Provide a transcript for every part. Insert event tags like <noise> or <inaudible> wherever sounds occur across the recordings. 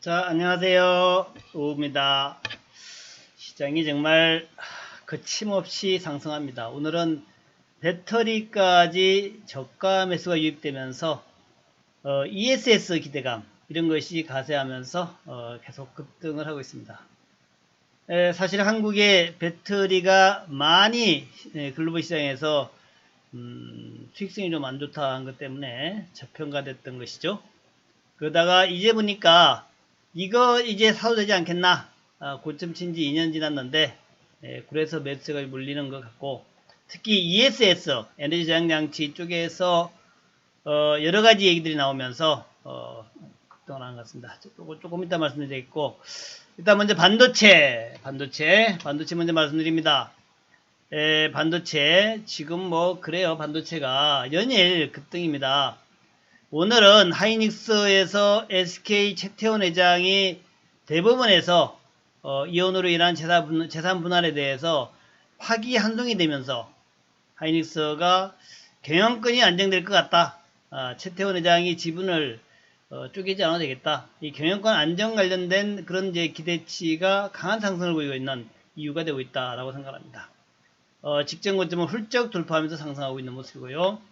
자, 안녕하세요. 우입니다. 시장이 정말 거침없이 상승합니다. 오늘은 배터리까지 저가 매수가 유입되면서 어, ESS 기대감 이런 것이 가세하면서 어, 계속 급등을 하고 있습니다. 에, 사실 한국의 배터리가 많이 에, 글로벌 시장에서 음, 수익성이 좀 안 좋다는 것 때문에 저평가됐던 것이죠. 그러다가 이제 보니까 이거 이제 사도 되지 않겠나 아, 고점 친 지 2년 지났는데 예, 그래서 매수가 물리는 것 같고 특히 ESS 에너지 저장 장치 쪽에서 어, 여러 가지 얘기들이 나오면서 어, 급등을 하는 것 같습니다. 조금, 조금 이따 말씀드리겠고 일단 먼저 반도체 반도체 반도체 먼저 말씀드립니다. 에, 반도체 지금 뭐 그래요 반도체가 연일 급등입니다. 오늘은 하이닉스에서 SK 최태원 회장이 대법원에서 어, 이혼으로 인한 재산, 분할에 대해서 파기환송이 되면서 하이닉스가 경영권이 안정될 것 같다. 아, 최태원 회장이 지분을 어, 쪼개지 않아도 되겠다. 이 경영권 안정 관련된 그런 이제 기대치가 강한 상승을 보이고 있는 이유가 되고 있다라고 생각합니다. 어, 직전 고점을 훌쩍 돌파하면서 상승하고 있는 모습이고요.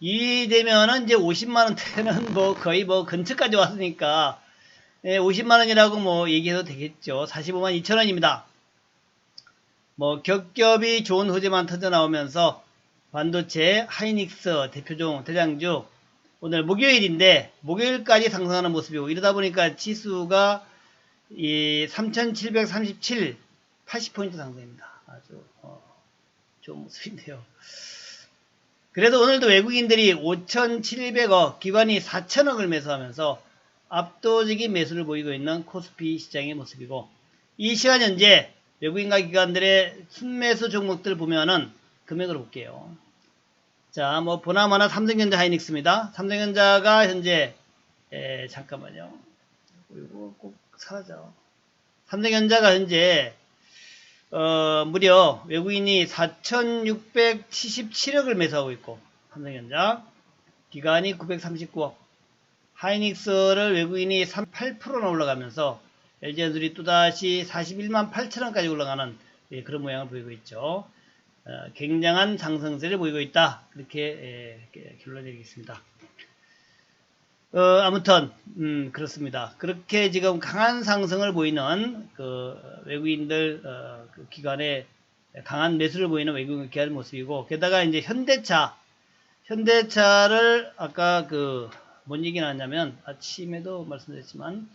이 되면은 이제 50만원대는 뭐 거의 뭐 근처까지 왔으니까 예, 50만원이라고 뭐 얘기해도 되겠죠. 45만 2천원입니다. 뭐 겹겹이 좋은 호재만 터져 나오면서 반도체 하이닉스 대표종 대장주 오늘 목요일인데 목요일까지 상승하는 모습이고 이러다 보니까 지수가 이 3737, 80포인트 상승입니다. 아주 어, 좋은 모습인데요. 그래도 오늘도 외국인들이 5,700억, 기관이 4천억을 매수하면서 압도적인 매수를 보이고 있는 코스피 시장의 모습이고 이 시간 현재 외국인과 기관들의 순매수 종목들 보면은 금액을 볼게요. 자, 뭐 보나마나 삼성전자 하이닉스입니다. 삼성전자가 현재 에, 잠깐만요. 이거 꼭 사라져. 삼성전자가 현재 어, 무려 외국인이 4,677억을 매수하고 있고 삼성전자 기간이 939억 하이닉스를 외국인이 38%나 올라가면서 LG엔솔이 또다시 41만 8천원까지 올라가는 예, 그런 모양을 보이고 있죠. 어, 굉장한 상승세를 보이고 있다. 그렇게 예, 결론 내리겠습니다. 어, 아무튼 음, 그렇습니다. 그렇게 지금 강한 상승을 보이는 그 외국인들 어, 그 기관의 강한 매수를 보이는 외국인 기관 모습이고 게다가 이제 현대차 현대차를 아까 그 뭔 얘기 나왔냐면 아침에도 말씀드렸지만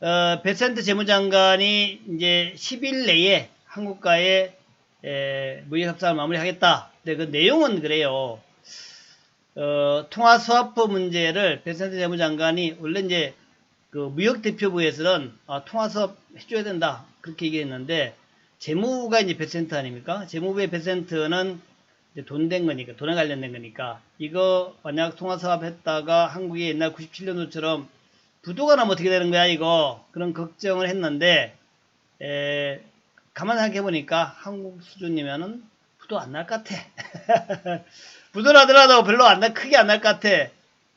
어, 베센트 재무장관이 이제 10일 내에 한국과의 에, 무역 협상을 마무리하겠다. 근데 그 내용은 그래요. 어, 통화스와프 문제를 베센트 재무장관이 원래 이제 그 무역대표부에서는 아, 통화수업 해줘야 된다. 그렇게 얘기했는데 재무부가 이제 베센트 아닙니까? 재무부의 베센트는 돈 된 거니까 돈에 관련된 거니까. 이거 만약 통화사업 했다가 한국이 옛날 97년도처럼 부도가 나면 어떻게 되는 거야 이거? 그런 걱정을 했는데 에, 가만 생각해 보니까 한국 수준이면은 부도 안 날 것 같아 <laughs> 부도나더라도 별로 안 날, 크게 안 날 것 같아.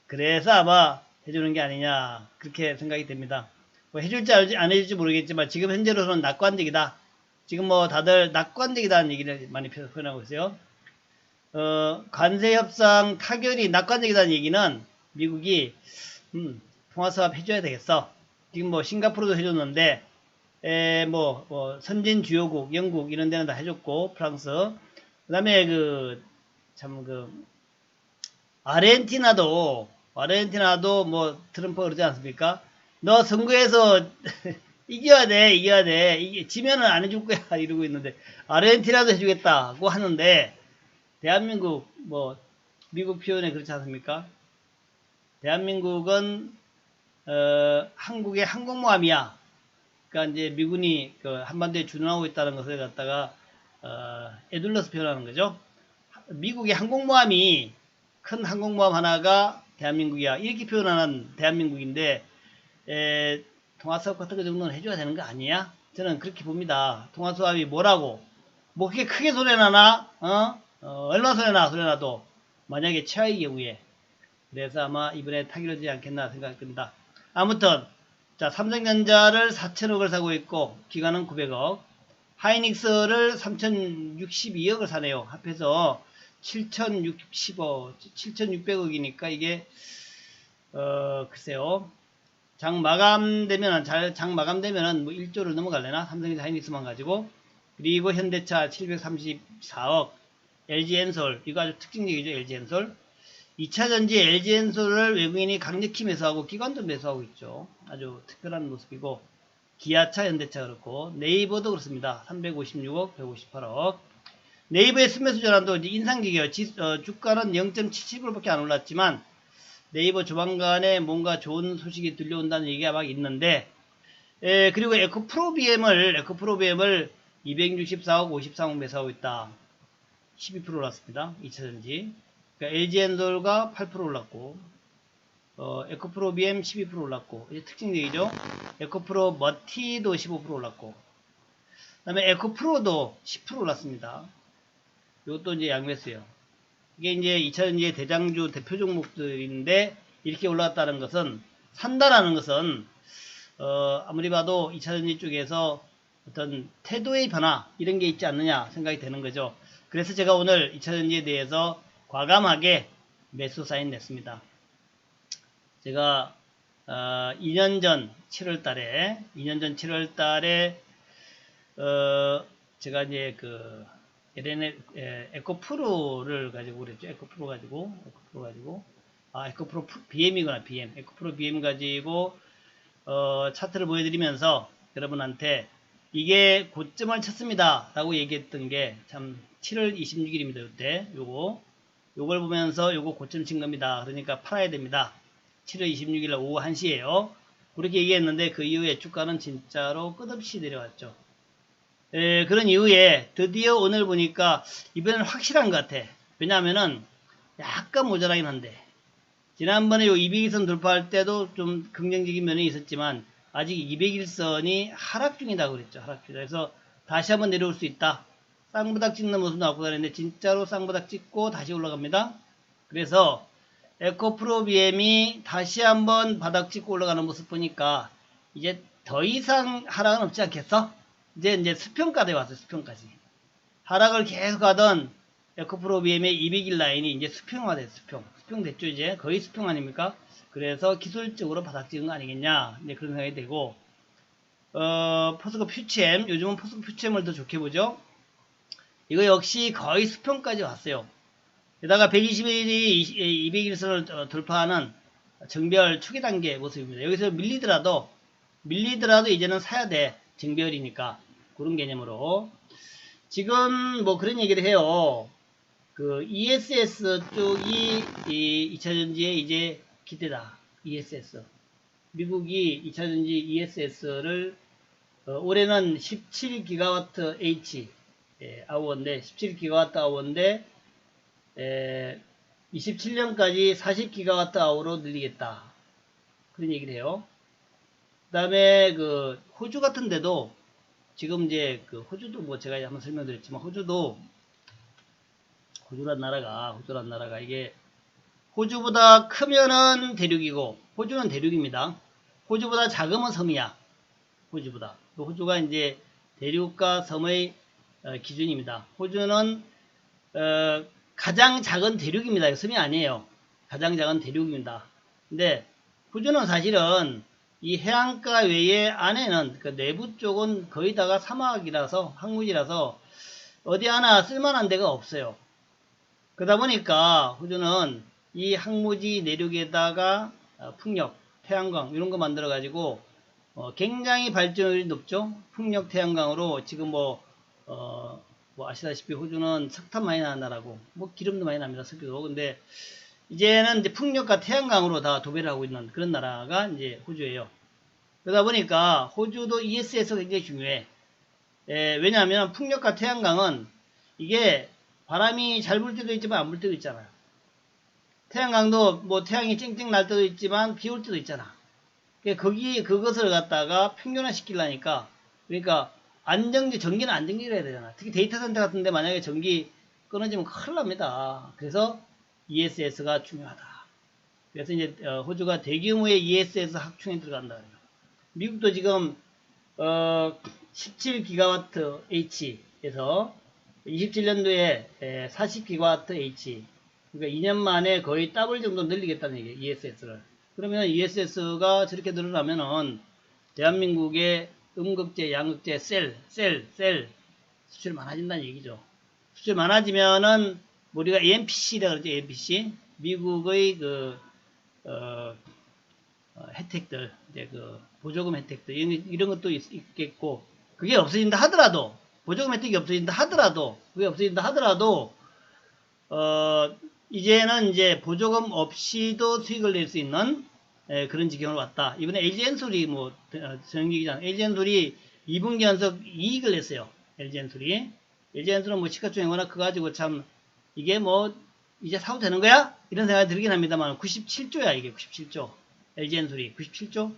그래서 아마 해주는 게 아니냐 그렇게 생각이 됩니다. 뭐 해줄지 안 해줄지 모르겠지만 지금 현재로서는 낙관적이다. 지금 뭐 다들 낙관적이다는 얘기를 많이 표현하고 있어요. 어, 관세 협상 타결이 낙관적이다는 얘기는 미국이 음, 통화 사업 해줘야 되겠어. 지금 뭐 싱가포르도 해줬는데 에, 뭐, 뭐 선진 주요국 영국 이런 데는 다 해줬고 프랑스. 그다음에 그 참 그 아르헨티나도 아르헨티나도 뭐 트럼프 그러지 않습니까? 너 선거에서 <laughs> 이겨야 돼, 이겨야 돼. 이게 지면은 안 해줄 거야 <laughs> 이러고 있는데 아르헨티나도 해주겠다고 하는데 대한민국 뭐 미국 표현에 그렇지 않습니까? 대한민국은 어, 한국의 항공모함이야. 그러니까 이제 미군이 그 한반도에 주둔하고 있다는 것을 갖다가 어, 에둘러서 표현하는 거죠. 미국의 항공모함이 큰 항공모함 하나가 대한민국이야. 이렇게 표현하는 대한민국인데 에, 통화사업 같은 거 정도는 해줘야 되는 거 아니야? 저는 그렇게 봅니다. 통화수합이 뭐라고? 뭐 그렇게 크게 소리나나? 어? 어, 얼마 소리나 소리나도 만약에 최하의 경우에 그래서 아마 이번에 타결하지 않겠나 생각됩니다. 아무튼 자, 삼성전자를 4천억을 사고 있고, 기관은 900억. 하이닉스를 3,062억을 사네요. 합해서 7,060억, 7,600억이니까 이게, 어, 글쎄요. 장 마감되면은, 잘, 장 마감되면은 뭐 1조를 넘어갈래나? 삼성전자 하이닉스만 가지고. 그리고 현대차 734억, LG엔솔, 이거 아주 특징적이죠, LG엔솔. 2차전지 LG엔솔을 외국인이 강력히 매수하고 기관도 매수하고 있죠. 아주 특별한 모습이고 기아차, 현대차 그렇고 네이버도 그렇습니다. 356억, 158억. 네이버의 순매수 전환도 이제. 지, 어, 주가는 0.77%밖에 안 올랐지만 네이버 조만간에 뭔가 좋은 소식이 들려온다는 얘기가 막 있는데 에, 그리고 에코프로 BM을 에코프로 BM을 264억 53억 매수하고 있다. 12% 올랐습니다. 2차전지. 그러니까 LG엔솔가 8% 올랐고 어, 에코프로 BM 12% 올랐고 이제 특징적이죠. 에코프로 머티도 15% 올랐고 그 다음에 에코프로도 10% 올랐습니다. 이것도 이제 양매수예요. 이게 이제 2차전지의 대장주 대표 종목들인데 이렇게 올랐다는 것은 산다라는 것은 어, 아무리 봐도 2차전지 쪽에서 어떤 태도의 변화 이런 게 있지 않느냐 생각이 되는 거죠. 그래서 제가 오늘 2차전지에 대해서 과감하게 매수 사인 냈습니다. 제가 어, 2년 전 7월 달에 2년 전 7월 달에 어, 제가 이제 그 LNL 에, 에코 프로를 가지고 그랬죠. 에코 프로 가지고 에코 프로 가지고. 아 에코 프로 BM이구나 BM. 에코 프로 BM 가지고 어, 차트를 보여드리면서 여러분한테 이게 고점을 쳤습니다. 라고 얘기했던 게 참 7월 26일입니다 이때. 요거. 요걸 보면서 요거 고점 친 겁니다. 그러니까 팔아야 됩니다. 7월 26일 날 오후 1시에요. 그렇게 얘기했는데 그 이후에 주가는 진짜로 끝없이 내려왔죠 에, 그런 이후에 드디어 오늘 보니까 이번에는 확실한 것 같아 왜냐하면은 약간 모자라긴 한데 지난번에 요 200일선 돌파할 때도 좀 긍정적인 면이 있었지만 아직 200일선이 하락 중이다 그랬죠. 하락 중이다. 그래서 다시 한번 내려올 수 있다. 쌍바닥 찍는 모습 나오고 다니는데 진짜로 쌍바닥 찍고 다시 올라갑니다. 그래서 에코프로 BM이 다시 한번 바닥 찍고 올라가는 모습 보니까 이제 더 이상 하락은 없지 않겠어? 이제 이제 수평가대 왔어요. 수평까지. 하락을 계속 하던 에코프로 BM의 200일 라인이 이제 수평화돼 수평. 수평 됐죠 이제 거의 수평 아닙니까? 그래서 기술적으로 바닥 찍은 거 아니겠냐 네, 그런 생각이 되고 어, 포스코 퓨치엠 요즘은 포스코 퓨치엠을 더 좋게 보죠 이거 역시 거의 수평까지 왔어요 게다가 120일이 200일선을 돌파하는 정별 초기 단계 모습입니다 여기서 밀리더라도 밀리더라도 이제는 사야 돼 정별이니까 그런 개념으로 지금 뭐 그런 얘기를 해요 그 ESS 쪽이 이 2차전지에 이제 기대다. ESS. 미국이 2차전지 ESS를 어, 올해는 17기가와트 H 예, 아워인데 17기가와트 아워인데 에, 27년까지 40기가와트 아워로 늘리겠다. 그런 얘기를 해요. 그 다음에 그 호주 같은 데도 지금 이제 그 호주도 뭐 제가 한번 설명드렸지만 호주도 호주란 나라가 호주란 나라가 이게 호주보다 크면은 대륙이고 호주는 대륙입니다. 호주보다 작으면 섬이야. 호주보다. 호주가 이제 대륙과 섬의 어, 기준입니다. 호주는 어, 가장 작은 대륙입니다. 섬이 아니에요. 가장 작은 대륙입니다. 근데 호주는 사실은 이 해안가 외에 안에는 그 내부 쪽은 거의 다가 사막이라서 항구지라서 어디 하나 쓸만한 데가 없어요. 그러다 보니까 호주는 이 항무지 내륙에다가 어, 풍력, 태양광 이런 거 만들어 가지고 어, 굉장히 발전율이 높죠. 풍력, 태양광으로 지금 뭐, 어, 뭐 아시다시피 호주는 석탄 많이 나는 나라고 뭐 기름도 많이 납니다. 석유도. 근데 이제는 이제 풍력과 태양광으로 다 도배를 하고 있는 그런 나라가 이제 호주예요. 그러다 보니까 호주도 ESS가 굉장히 중요해. 에, 왜냐하면 풍력과 태양광은 이게 바람이 잘 불 때도 있지만 안 불 때도 있잖아요. 태양광도 뭐 태양이 쨍쨍 날 때도 있지만 비 올 때도 있잖아. 거기 그것을 갖다가 평균화 시키려니까 그러니까 안정지 전기는 안정지를 해야 되잖아. 특히 데이터 센터 같은데 만약에 전기 끊어지면 큰일 납니다. 그래서 ESS가 중요하다. 그래서 이제 어, 호주가 대규모의 ESS 확충에 들어간다. 미국도 지금 어 17기가와트 H에서 27년도에 40기가와트 H 그러니까 2년 만에 거의 더블 정도 늘리겠다는 얘기예요. ESS를. 그러면 ESS가 저렇게 늘어나면은 대한민국의 음극재, 양극재, 셀, 셀, 셀 수출 많아진다는 얘기죠. 수출 많아지면은 우리가 AMPC라 그러죠. AMPC. 미국의 그 어, 어, 혜택들, 이제 그 보조금 혜택들 이런, 이런 것도 있, 있겠고 그게 없어진다 하더라도 보조금 혜택이 없어진다 하더라도 그게 없어진다 하더라도 어 이제는 이제 보조금 없이도 수익을 낼 수 있는 에, 그런 지경으로 왔다. 이번에 LG엔솔이 뭐 어, 정기기장 LG엔솔이 2분기 연속 이익을 냈어요. LG엔솔이 LG엔솔은 뭐 시가총액 워낙 커가지고 참 이게 뭐 이제 사도 되는 거야? 이런 생각이 들긴 합니다만 97조야 이게 97조 LG엔솔이 97조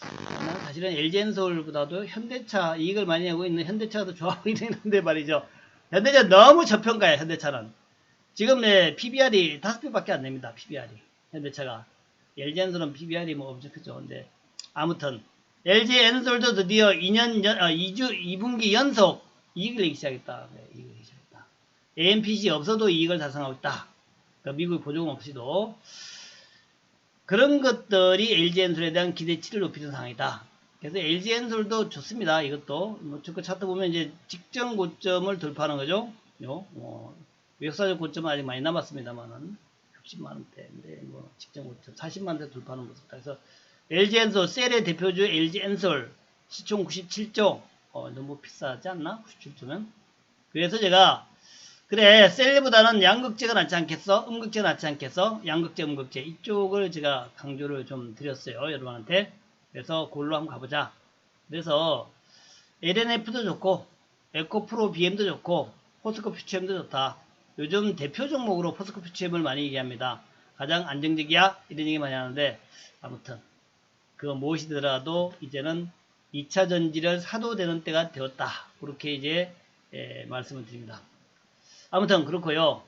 나는 사실은 LG엔솔보다도 현대차 이익을 많이 내고 있는 현대차가 더 좋아 보이는데 말이죠. 현대차 너무 저평가야 현대차는. 지금 내 PBR이 5배밖에 안 됩니다. PBR이 현대차가. LG엔솔은 PBR이 뭐 엄청 크죠. 근데 아무튼 LG엔솔도 드디어 2년 연, 아, 2주 2분기 연속 이익을 내기 시작했다. 네, 이익을. AMPC 없어도 이익을 달성하고 있다. 그러니까 미국의 보조금 없이도 그런 것들이 LG엔솔에 대한 기대치를 높이는 상황이다. 그래서 LG엔솔도 좋습니다. 이것도 뭐 주가 차트 보면 이제 직전 고점을 돌파하는 거죠. 요 뭐, 역사적 고점은 아직 많이 남았습니다만은 60만 원대인데 뭐 직전 고점 40만 원대 돌파하는 모습다. 그래서 LG엔솔 셀의 대표주 LG엔솔 시총 97조 어, 너무 비싸지 않나? 97조면 그래서 제가 그래 셀보다는 양극재가 낫지 않겠어? 음극재가 낫지 않겠어? 양극재, 음극재. 이쪽을 제가 강조를 좀 드렸어요 여러분한테. 그래서 골로 한번 가보자. 그래서 LNF도 좋고 에코프로 BM도 좋고 포스코 퓨처엠도 좋다. 요즘 대표 종목으로 포스코 퓨처엠을 많이 얘기합니다. 가장 안정적이야? 이런 얘기 많이 하는데 아무튼. 그 무엇이더라도 이제는 2차 전지를 사도 되는 때가 되었다. 그렇게 이제 예, 말씀을 드립니다 아무튼 그렇고요.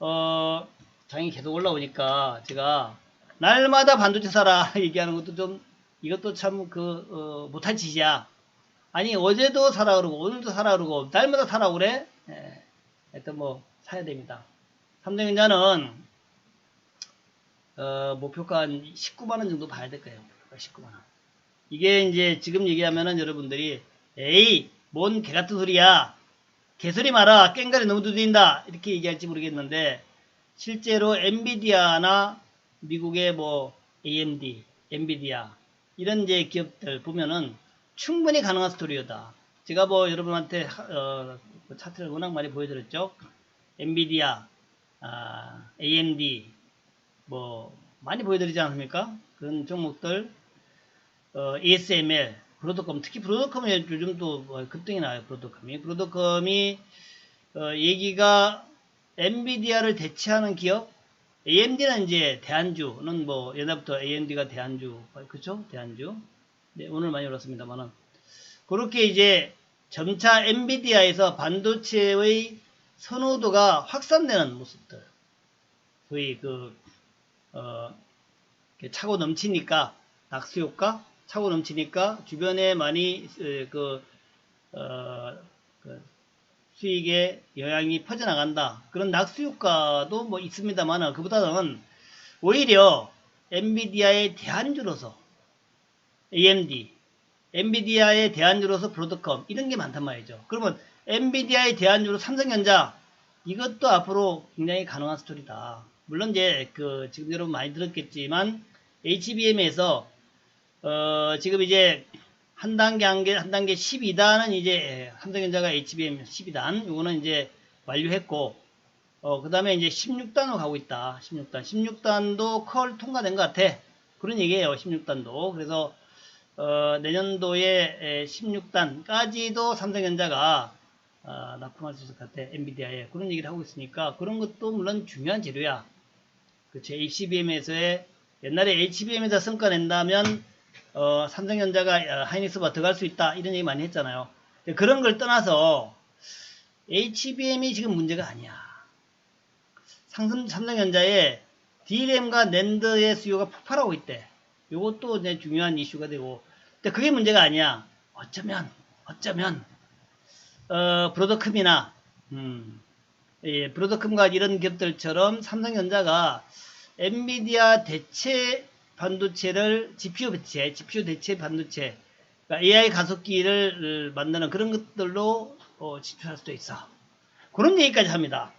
어, 장이 계속 올라오니까 제가 날마다 반도체 사라 <laughs> 얘기하는 것도 좀 이것도 참그 어, 못할 짓이야. 아니 어제도 사라 그러고 오늘도 사라 그러고 날마다 사라 그래. 예, 하여튼 뭐 사야 됩니다. 삼성전자는 어, 목표가 한 19만원 정도 봐야 될 거예요. 목표가 19만원. 이게 이제 지금 얘기하면은 여러분들이 에이 뭔 개같은 소리야 개소리 마라 깽가리 너무 두드린다 이렇게 얘기할지 모르겠는데 실제로 엔비디아나 미국의 뭐 AMD, 엔비디아 이런 이제 기업들 보면은 충분히 가능한 스토리다. 제가 뭐 여러분한테 어, 그 차트를 워낙 많이 보여드렸죠. 엔비디아, 아, AMD 뭐 많이 보여드리지 않습니까? 그런 종목들 어, ASML 브로드컴 특히 브로드컴이 요즘 또뭐 급등이 나요 브로드컴이. 브로드컴이 어, 얘기가 엔비디아를 대체하는 기업 AMD는 이제 대안주는 뭐 옛날부터 AMD가 대안주 그쵸? 대안주. 네, 오늘 많이 올랐습니다만은. 그렇게 이제 점차 엔비디아에서 반도체의 선호도가 확산되는 모습들. 소위 그 어, 차고 넘치니까 낙수 효과 차고 넘치니까 주변에 많이 그, 어, 그 수익에 영향이 퍼져나간다. 그런 낙수 효과도 뭐 있습니다만 그보다는 오히려 엔비디아의 대안주로서 AMD, 엔비디아의 대안주로서 브로드컴 이런 게 많단 말이죠. 그러면 엔비디아의 대안주로 삼성전자 이것도 앞으로 굉장히 가능한 스토리다. 물론 이제 그 지금 여러분 많이 들었겠지만 HBM에서 어, 지금 이제 한 단계 한, 개, 한 단계 12단은 이제 삼성전자가 HBM 12단 이거는 이제 완료했고 어, 그 다음에 이제 16단으로 가고 있다. 16단. 16단도 컬 통과된 것 같아. 그런 얘기예요. 16단도. 그래서 어, 내년도에 16단까지도 삼성전자가 어, 납품할 수 있을 것 같아. 엔비디아에. 그런 얘기를 하고 있으니까 그런 것도 물론 중요한 재료야. 그쵸. HBM에서의 옛날에 HBM에서 성과 낸다면 어, 삼성전자가 어, 하이닉스보다 더 갈 수 있다 이런 얘기 많이 했잖아요. 그런 걸 떠나서 HBM이 지금 문제가 아니야. 삼성, 삼성전자의 DRAM과 낸드의 수요가 폭발하고 있대. 이것도 이제 중요한 이슈가 되고 근데 그게 문제가 아니야. 어쩌면 어쩌면 어, 브로더컴이나 음, 예, 브로더컴과 이런 기업들처럼 삼성전자가 엔비디아 대체 반도체를 GPU 대체, GPU 대체 반도체, 그러니까 AI 가속기를 만드는 그런 것들로 어, 집중할 수도 있어. 그런 얘기까지 합니다.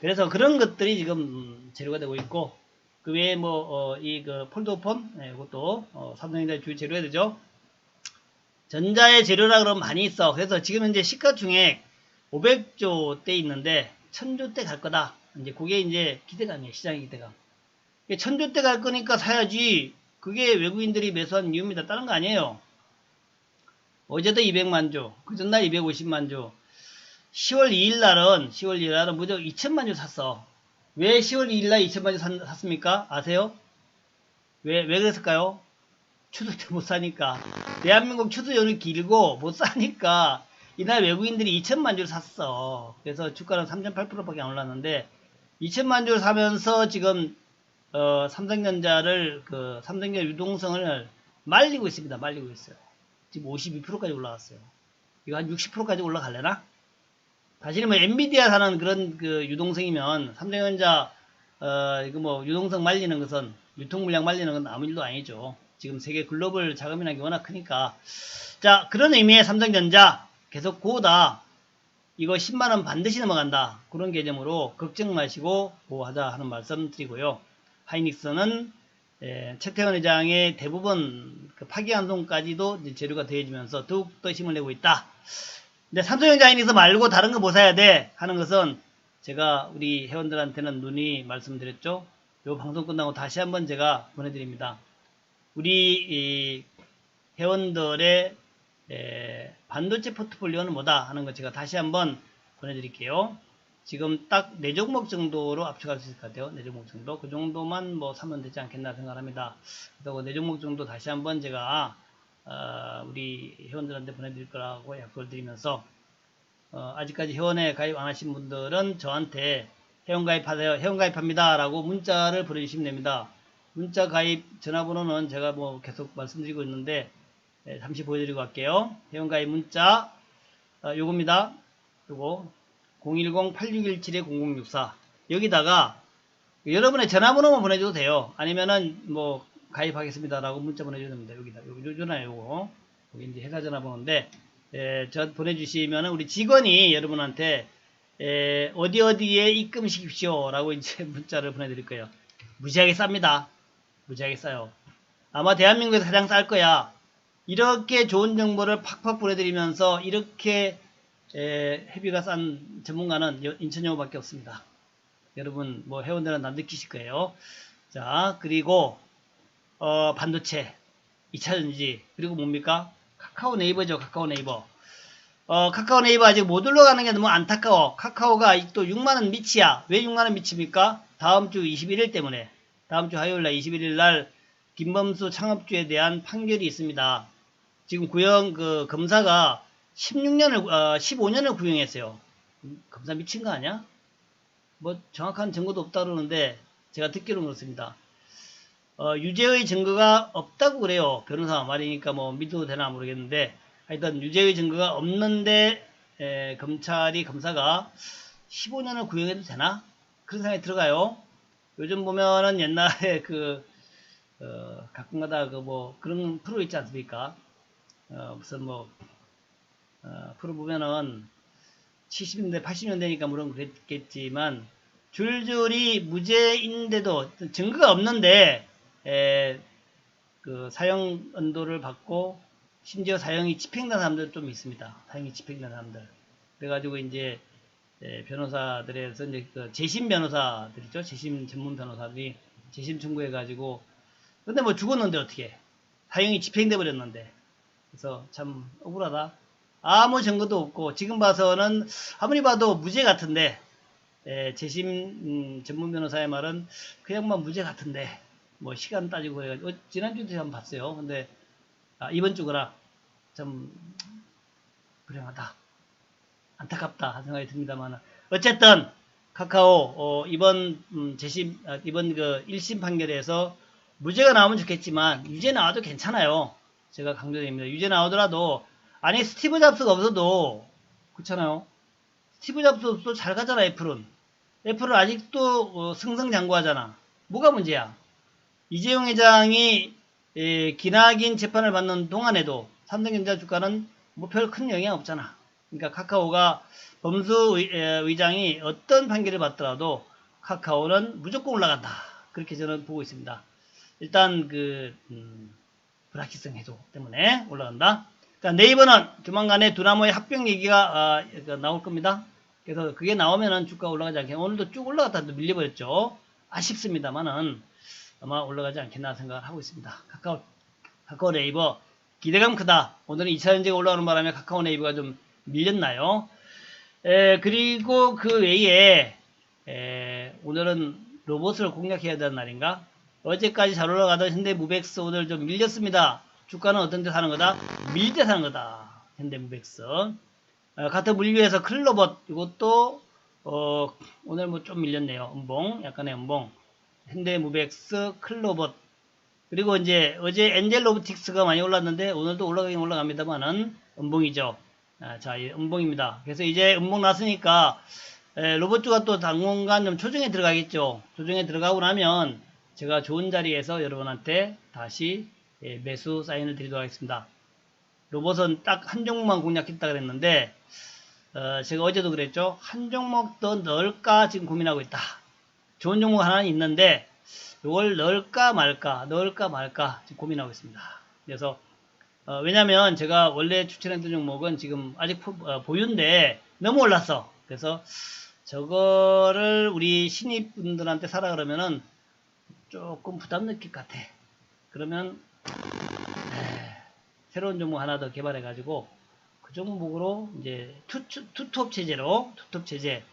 그래서 그런 것들이 지금 음, 재료가 되고 있고 그 외에 뭐이그 폴더폰 네, 이것도 어, 삼성전자의 주요 재료가 되죠. 전자의 재료라 그러면 많이 있어. 그래서 지금 현재 시가총액 500조 대 있는데 1000조 대 갈 거다. 이제 그게 이제 기대감이에요. 시장의 기대감. 1000조 대갈 거니까 사야지. 그게 외국인들이 매수한 이유입니다. 다른 거 아니에요. 어제도 200만 조, 그 전날 250만 조. 10월 2일 날은 10월 2일 날은 무조건 2천만 조 샀어. 왜 10월 2일 날 2천만 조 샀, 샀습니까? 아세요? 왜, 왜 그랬을까요? 추수 때 못 사니까. 대한민국 추수 연휴 길고 못 사니까 이날 외국인들이 2천만 주를 샀어. 그래서 주가는 3.8%밖에 안 올랐는데 2천만 주를 사면서 지금 어, 삼성전자를 그 삼성전자 유동성을 말리고 있습니다. 말리고 있어요. 지금 52%까지 올라갔어요. 이거 한 60%까지 올라갈래나? 사실은 뭐 엔비디아 사는 그런 그 유동성이면 삼성전자 어 이거 뭐 유동성 말리는 것은 유통 물량 말리는 건 아무 일도 아니죠. 지금 세계 글로벌 자금이라는 게 워낙 크니까 자 그런 의미의 삼성전자 계속 고다 이거 10만원 반드시 넘어간다 그런 개념으로 걱정 마시고 보호하자 하는 말씀 드리고요 하이닉스는 예, 최태원 회장의 대부분 그 파기환송까지도 재료가 더해지면서 더욱더 힘을 내고 있다. 근데 삼성전자 하이닉스 말고 다른 거 뭐 사야 돼? 하는 것은 제가 우리 회원들한테는 눈이 말씀드렸죠. 요 방송 끝나고 다시 한번 제가 보내드립니다. 우리 이 회원들의 에, 반도체 포트폴리오는 뭐다? 하는 거 제가 다시 한번 보내드릴게요. 지금 딱 4종목 정도로 압축할 수 있을 것 같아요. 4종목 정도. 그 정도만 뭐 사면 되지 않겠나 생각합니다. 그래서 그 4종목 정도 다시 한번 제가 어, 우리 회원들한테 보내드릴 거라고 약속을 드리면서 어, 아직까지 회원에 가입 안 하신 분들은 저한테 회원 가입하세요. 회원 가입합니다. 라고 문자를 보내주시면 됩니다. 문자 가입 전화번호는 제가 뭐 계속 말씀드리고 있는데 네, 잠시 보여드리고 갈게요. 회원 가입 문자 어, 요겁니다. 요거 010-8617-0064 여기다가 여러분의 전화번호만 보내줘도 돼요. 아니면은 뭐 가입하겠습니다 라고 문자 보내줘도 됩니다. 여기다 요 전화 요거 여기 이제 회사 전화번호인데 예, 저 보내주시면 우리 직원이 여러분한테 예, 어디 어디에 입금시키십시오 라고 이제 <laughs> 문자를 보내드릴 거예요. 무지하게 쌉니다. 무지하게 싸요. 아마 대한민국에서 가장 쌀 거야. 이렇게 좋은 정보를 팍팍 보내드리면서 이렇게 에, 회비가 싼 전문가는 인천여고밖에 없습니다. 여러분 뭐 회원들은 안 느끼실 거예요. 자 그리고 어, 반도체 2차전지 그리고 뭡니까 카카오 네이버죠 카카오 네이버 어, 카카오 네이버 아직 못 올라가는 게 너무 안타까워 카카오가 아직도 6만원 미치야 왜 6만원 미칩니까 다음 주 21일 때문에 다음 주 화요일 날 21일 날 김범수 창업주에 대한 판결이 있습니다. 지금 구형 그 검사가 16년을 어, 15년을 구형했어요. 검사 미친 거 아니야? 뭐 정확한 증거도 없다 그러는데 제가 듣기로는 그렇습니다. 어, 유죄의 증거가 없다고 그래요. 변호사 말이니까 뭐 믿어도 되나 모르겠는데 하여튼 유죄의 증거가 없는데 에, 검찰이 검사가 15년을 구형해도 되나? 그런 생각이 들어가요. 요즘 보면은 옛날에 <laughs> 그, 어, 가끔가다 그 뭐 그런 프로 있지 않습니까? 어, 무슨 뭐, 어, 프로 보면은 70년대, 80년대니까 물론 그랬겠지만 줄줄이 무죄인데도 증거가 없는데, 에, 그 사형 언도를 받고 심지어 사형이 집행된 사람들 좀 있습니다. 사형이 집행된 사람들. 그래가지고 이제 예, 변호사들에서 이제 그 재심 변호사들이죠. 재심 전문 변호사들이 재심 청구해가지고 근데 뭐 죽었는데 어떻게 사형이 집행돼 버렸는데 그래서 참 억울하다. 아무 증거도 없고 지금 봐서는 아무리 봐도 무죄 같은데 예, 재심 음, 전문 변호사의 말은 그냥만 무죄 같은데 뭐 시간 따지고 해가지고 어, 지난주도 한번 봤어요. 근데 아, 이번 주거나 좀 불행하다. 안타깝다 하는 생각이 듭니다만 어쨌든 카카오 어, 이번 음, 재심 아, 이번 그 1심 판결에서 무죄가 나오면 좋겠지만 유죄 나와도 괜찮아요. 제가 강조드립니다. 유죄 나오더라도 아니 스티브 잡스가 없어도 그렇잖아요. 스티브 잡스 없어도 잘 가잖아 애플은. 애플은 아직도 어, 승승장구하잖아. 뭐가 문제야? 이재용 회장이 에, 기나긴 재판을 받는 동안에도 삼성전자 주가는 뭐 별 큰 영향 없잖아. 그러니까 카카오가 범수 의, 의장이 어떤 판결을 받더라도 카카오는 무조건 올라간다. 그렇게 저는 보고 있습니다. 일단 그 음, 불확실성 해소 때문에 올라간다. 자, 네이버는 조만간에 두나무의 합병 얘기가 아, 그 나올 겁니다. 그래서 그게 나오면은 주가 올라가지 않겠나. 오늘도 쭉 올라갔다 또 밀려버렸죠. 아쉽습니다만은 아마 올라가지 않겠나 생각을 하고 있습니다. 카카오, 카카오 네이버 기대감 크다. 오늘은 2차 전지가 올라오는 바람에 카카오 네이버가 좀 밀렸나요? 에, 그리고 그 외에 에, 오늘은 로봇을 공략해야 되는 날인가? 어제까지 잘 올라가던 현대 무백스 오늘 좀 밀렸습니다. 주가는 어떤 데 사는 거다? 밀때 사는 거다. 현대무백스. 어, 같은 물류에서 클로봇 이것도 어, 오늘 뭐 좀 밀렸네요. 음봉 약간의 음봉. 현대무백스 클로봇 그리고 이제 어제 엔젤 로보틱스가 많이 올랐는데 오늘도 올라가긴 올라갑니다만은 음봉이죠. 아, 자, 이 음봉입니다. 그래서 이제 음봉 났으니까 에, 로봇주가 또 당분간 좀 조정에 들어가겠죠. 조정에 들어가고 나면 제가 좋은 자리에서 여러분한테 다시 예, 매수 사인을 드리도록 하겠습니다. 로봇은 딱 한 종목만 공략했다 그랬는데 어, 제가 어제도 그랬죠. 한 종목 더 넣을까 지금 고민하고 있다. 좋은 종목 하나는 있는데 이걸 넣을까 말까 넣을까 말까 지금 고민하고 있습니다. 그래서 어, 왜냐면 제가 원래 추천했던 종목은 지금 아직 포, 어, 보유인데 너무 올랐어. 그래서 저거를 우리 신입분들한테 사라 그러면은 조금 부담 느낄 것 같아. 그러면 에, 새로운 종목 하나 더 개발해 가지고 그 종목으로 이제 투, 투, 투톱 체제로 투톱 체제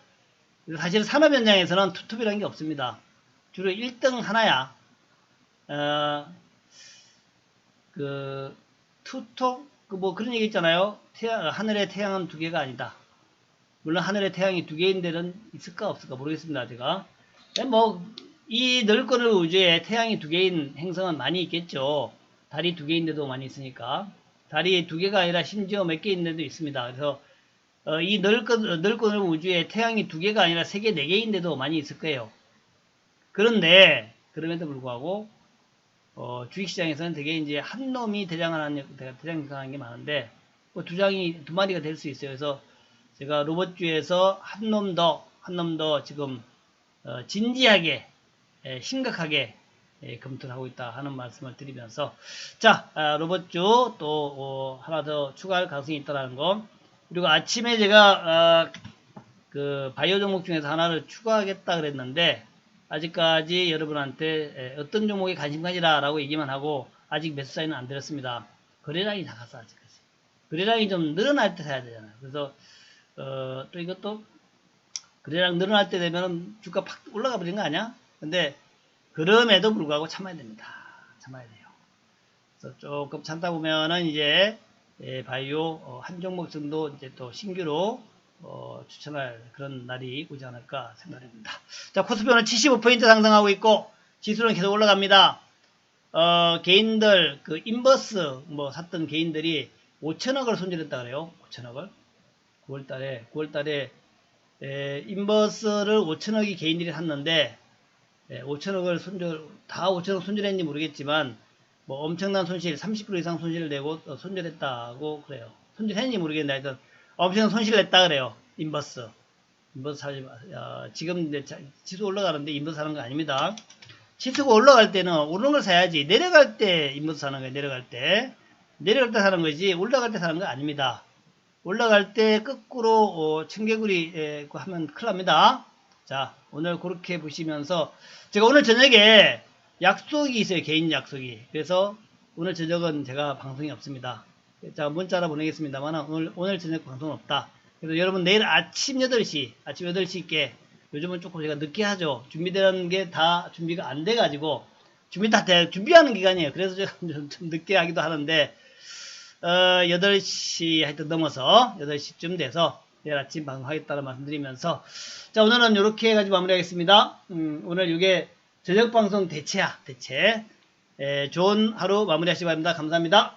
사실 산업 현장에서는 투톱이라는 게 없습니다. 주로 1등 하나야. 어, 그 투톱 그 뭐 그런 얘기 있잖아요. 태양, 하늘의 태양은 두 개가 아니다. 물론 하늘의 태양이 두 개인 데는 있을까 없을까 모르겠습니다. 제가 뭐 이 넓거는 우주에 태양이 두 개인 행성은 많이 있겠죠. 달이 두 개인데도 많이 있으니까 달이 두 개가 아니라 심지어 몇 개 있는 데도 있습니다. 그래서 어, 이 넓고 넓은 우주에 태양이 두 개가 아니라 세 개, 네 개인데도 많이 있을 거예요. 그런데 그럼에도 불구하고 어, 주식시장에서는 되게 이제 한 놈이 대장하는 대장 하는 게 많은데 뭐 두 장이 두 마리가 될 수 있어요. 그래서 제가 로봇주에서 한 놈 더, 한 놈 더 지금 어, 진지하게 에, 심각하게 에, 검토를 하고 있다 하는 말씀을 드리면서 자 아, 로봇주 또 어, 하나 더 추가할 가능성이 있다는 거 그리고 아침에 제가 어, 그 바이오 종목 중에서 하나를 추가하겠다 그랬는데 아직까지 여러분한테 어떤 종목에 관심 가지라 라고 얘기만 하고 아직 매수 사인은 안 드렸습니다. 거래량이 작았어 아직까지. 거래량이 좀 늘어날 때 사야 되잖아요. 그래서 어, 또 이것도 거래량 늘어날 때 되면 주가 팍 올라가 버린 거 아니야? 근데 그럼에도 불구하고 참아야 됩니다. 참아야 돼요. 그래서 조금 참다 보면은 이제 예, 바이오 어, 한 종목 정도 이제 또 신규로 어, 추천할 그런 날이 오지 않을까 생각합니다. 자, 코스피는 75포인트 상승하고 있고, 지수는 계속 올라갑니다. 어, 개인들, 그, 인버스, 뭐, 샀던 개인들이 5천억을 손질했다 그래요. 5천억을. 9월 달에, 9월 달에, 에, 인버스를 5천억이 개인들이 샀는데, 에, 5천억을 손질, 다 5천억 손질했는지 모르겠지만, 뭐, 엄청난 손실, 30% 이상 손실을 내고 어, 손질했다고 그래요. 손질했는지 모르겠는데, 하여튼, 엄청 손실을 냈다 그래요. 인버스. 인버스 사지 마. 어, 지금 이제 지수 올라가는데 인버스 사는 거 아닙니다. 지수가 올라갈 때는 오르는 걸 사야지. 내려갈 때 인버스 사는 거예요. 내려갈 때. 내려갈 때 사는 거지. 올라갈 때 사는 거 아닙니다. 올라갈 때 거꾸로 어, 청개구리 에, 하면 큰일 납니다. 자, 오늘 그렇게 보시면서 제가 오늘 저녁에 약속이 있어요. 개인 약속이. 그래서 오늘 저녁은 제가 방송이 없습니다. 자, 문자로 보내겠습니다만 오늘, 오늘 저녁 방송 없다. 그래서 여러분 내일 아침 8시, 아침 8시께 요즘은 조금 제가 늦게 하죠. 준비되는 게 다 준비가 안 돼가지고 준비 다 돼, 준비하는 기간이에요. 그래서 제가 <laughs> 좀, 좀 늦게 하기도 하는데 어, 8시 하여튼 넘어서 8시쯤 돼서 내일 아침 방송하겠다는 말씀드리면서 자 오늘은 이렇게 해가지고 마무리하겠습니다. 음, 오늘 이게 저녁 방송 대체야 대체 에, 좋은 하루 마무리하시기 바랍니다. 감사합니다.